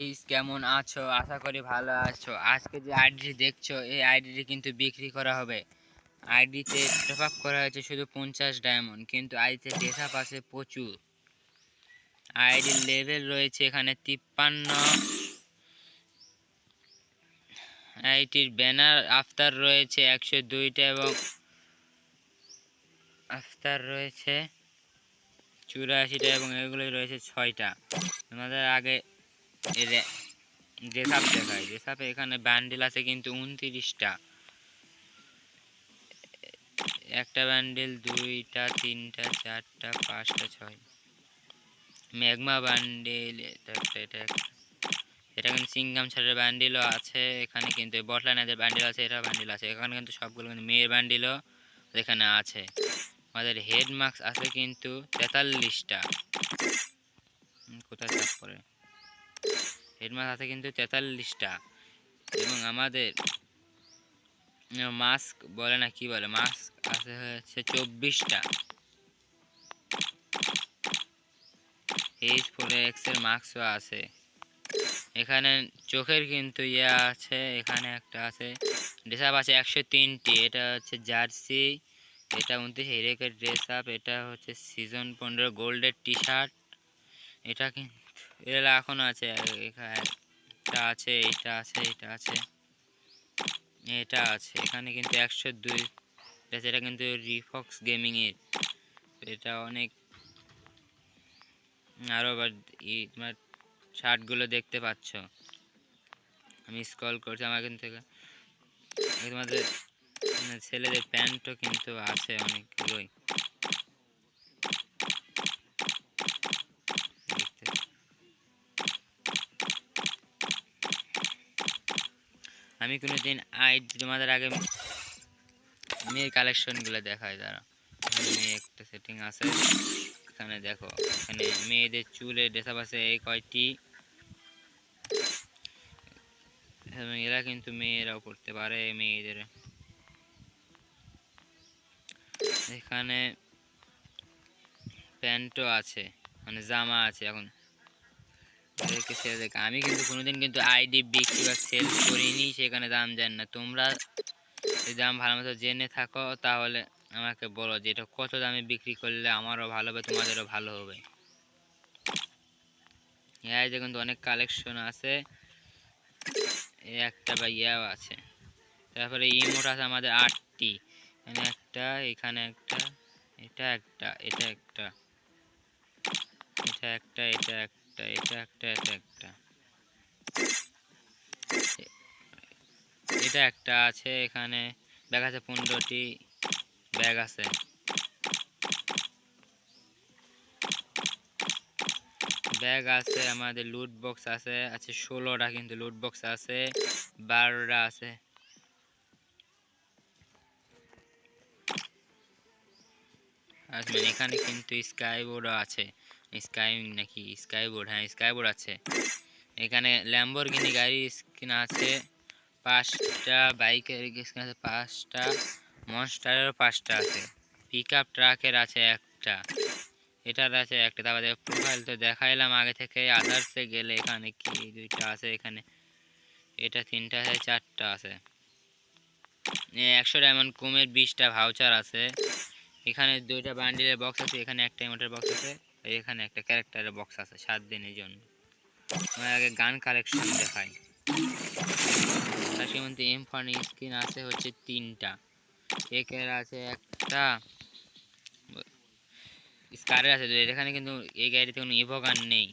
Guys কেমন আছো? আশা করি ভালো আছো। আজকে যে আইডিটি দেখছ, এই আইডিটি কিন্তু বিক্রি করা হবে। আইডিতে টপ আপ করা হয়েছে শুধু পঞ্চাশ ডায়মন্ড কিন্তু আইডিতে ডেটা পাশে প্রচুর। আইডির লেভেল রয়েছে এখানে তিপ্পান্ন। আইটির ব্যানার আফতার রয়েছে একশো দুইটা এবং আফতার রয়েছে চুরাশিটা এবং এগুলোই রয়েছে ছয়টা। তোমাদের আগে ড্রেস আপ দেখায় ড্রেস আপে এখানে ব্যান্ডেল আছে কিন্তু উনত্রিশটা। একটা ব্যান্ডেল, দুইটা, তিনটা, চারটা, পাঁচটা ছয় ম্যাগমা ব্যান্ডেল, এটা এটা কিন্তু সিঙ্গাম ছাড়ের ব্যান্ডেলও আছে, এখানে কিন্তু বটলাইনাদের ব্যান্ডেল আছে এটা ব্যান্ডেল আছে। এখানে কিন্তু সবগুলো কিন্তু মেয়ের ব্যান্ডেলও এখানে আছে। আমাদের হেড মার্কস আছে কিন্তু তেতাল্লিশটা। কোথায় চাপ করে হেড মার্কস আছে কিন্তু তেতাল্লিশটা। এবং আমাদের মাস্ক বলে না কি বলে মাস্ক আছে হচ্ছে চব্বিশটা। এইচ ফোর এক্সের মাস্কও আছে। এখানে চোখের কিন্তু ইয়ে আছে, এখানে একটা আছে ড্রেস আপ আছে একশো তিনটি, এটা হচ্ছে জার্সি, এটা উনত্রিশ হিরেকের ড্রেস আপ এটা হচ্ছে সিজন পনেরো গোল্ডের টি শার্ট এটা কিন্তু এগুলো এখন আছে এটা আছে এটা আছে এটা আছে। এটা আছে, এখানে কিন্তু একশো দুই, এটা কিন্তু রিফক্স গেমিংয়ের এটা অনেক আরও তোমার শার্টগুলো দেখতে পাচ্ছ। আমি স্কল করছি আমার কিন্তু তোমাদের ছেলেদের প্যান্টও কিন্তু আছে অনেকগুলোই। আমি কোনো দিন আই তোমাদের আগে মেয়ের কালেকশনগুলো দেখাই তারা মেয়ে একটা সেটিং আছে। এখানে দেখো, এখানে মেয়েদের চুলে ডেসাপ আছে এই কয়টি। এরা কিন্তু মেয়েরাও করতে পারে মেয়েদের। এখানে প্যান্টও আছে মানে জামা আছে এখন। এদেরকে ছেড়ে দেখ। আমি কিন্তু কোনোদিন কিন্তু আইডি বিক্রি বা সেল করিনি, সেখানে দাম জান না। তোমরা যদি দাম ভালো মতো জেনে থাকো, তাহলে আমাকে বলো যে এটা কত দামে বিক্রি করলে আমারও ভালো হবে, তোমাদেরও ভালো হবে। যে কিন্তু অনেক কালেকশন আছে। একটা বা ইয়াও আছে। তারপরে ইমোট আছে আমাদের আটটি। এখানে একটা এখানে একটা, এটা একটা এটা একটা এটা একটা এটা একটা। এটা একটা এটা একটা। এটা একটা আছে এখানে, ব্যাগ আছে পনেরোটি, ব্যাগ আছে। ব্যাগ আছে, আমাদের লুট বক্স আছে আছে ষোলোটা কিন্তু লুট বক্স আছে, বারোটা আছে। আচ্ছা এখানে কিন্তু স্কাই বোর্ডও আছে। স্কাই নাকি স্কাই বোর্ড হ্যাঁ স্কাই বোর্ড আছে। এখানে ল্যাম্বরগিনি গাড়ির স্কিন আছে, পাঁচটা বাইকের স্কিন আছে, পাঁচটা। মনস্টারেরও পাঁচটা আছে। পিক আপ ট্রাকের আছে একটা। এটার আছে একটা। তারপরে প্রোফাইল তো দেখাইলাম আগে থেকে। আদার্সে গেলে এখানে কি দুইটা আছে এখানে? এটা তিনটা আছে, চারটা আছে। একশো ডায়মন্ড কুমের বিশটা ভাউচার আছে। এখানে দুইটা বান্ডিলের বক্স আছে, এখানে একটা ইমোটের বক্স আছে। এখানে একটা ক্যারেক্টারের বক্স আছে, সাত দিনের জন্য। আমার আগে গান কালেকশন দেখাই। তার মধ্যে এম ফান স্ক্রিন আছে হচ্ছে তিনটা। একের আছে একটা স্কারের আছে এখানে কিন্তু এই গাড়িতে কোনো ইভোগান নেই।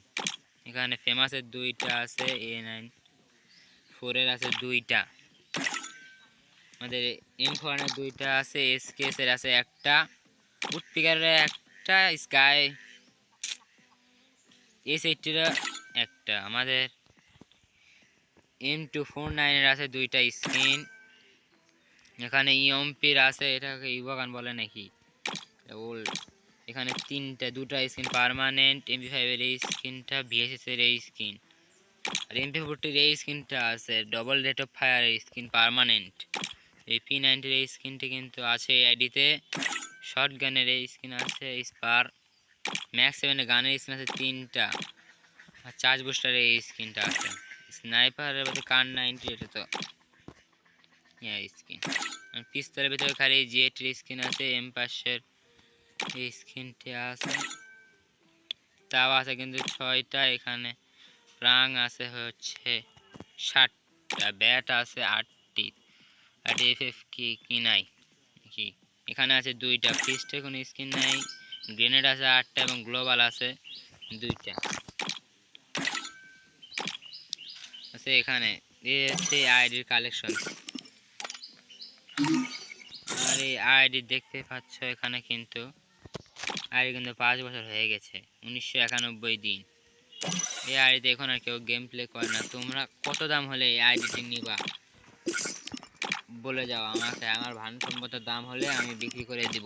এখানে ফেমাসের দুইটা আছে এ নাইন ফোরের আছে দুইটা। আমাদের এম ফোনের দুইটা আছে এস কেসের আছে একটা। উডপিকারের একটা স্কাই এস এইটির একটা। আমাদের এম টু ফোর নাইনের আছে দুইটা স্ক্রিন। এখানে ইএমপির আছে, এটাকে ইভোগান বলে নাকি? ওল্ড এখানে তিনটা, দুটা স্ক্রিন পারমানেন্ট এমপি ফাইভের এই স্ক্রিনটা ভিএসএসের এই স্ক্রিন। আর এমপি ফোরটির এই স্ক্রিনটা আছে ডবল রেট অফ ফায়ার এই স্ক্রিন পারমানেন্ট এই পি নাইনটির এই স্ক্রিনটি কিন্তু আছে আইডিতে শর্ট গানের এই স্ক্রিন আছে স্পার ম্যাক্স সেভেনের গানের স্ক্রিন আছে তিনটা। আর চার্জ বুস্টারে এই স্কিনটা আছে। স্নাইপারের মধ্যে কার নাইনটি এটা তো। স্কিন পিস্তলের ভিতরে খালি জিএটির স্কিন আছে এম পাশের এই স্কিনটি আছে। তাও আছে কিন্তু ছয়টা, এখানে প্রাং আছে হচ্ছে ষাটটা ব্যাট আছে আটটি। আর এফ এফ কি কি নাই? কি? এখানে আছে দুইটা ফিস্টে কোনো স্কিন নাই। গ্রেনেড আছে আটটা এবং গ্লোবাল আছে দুইটা। আছে এখানে। এই আইডির কালেকশন আর এই আইডি দেখতে পাচ্ছ এখানে কিন্তু আইডি কিন্তু পাঁচ বছর হয়ে গেছে, উনিশশো একানব্বই দিন। এই আইডিতে এখন আর কেউ গেম প্লে করে না। তোমরা কত দাম হলে এই আইডিটি নিবা? বলে যাও আমাকে। আমার ভান সম্মত দাম হলে আমি বিক্রি করে দিব।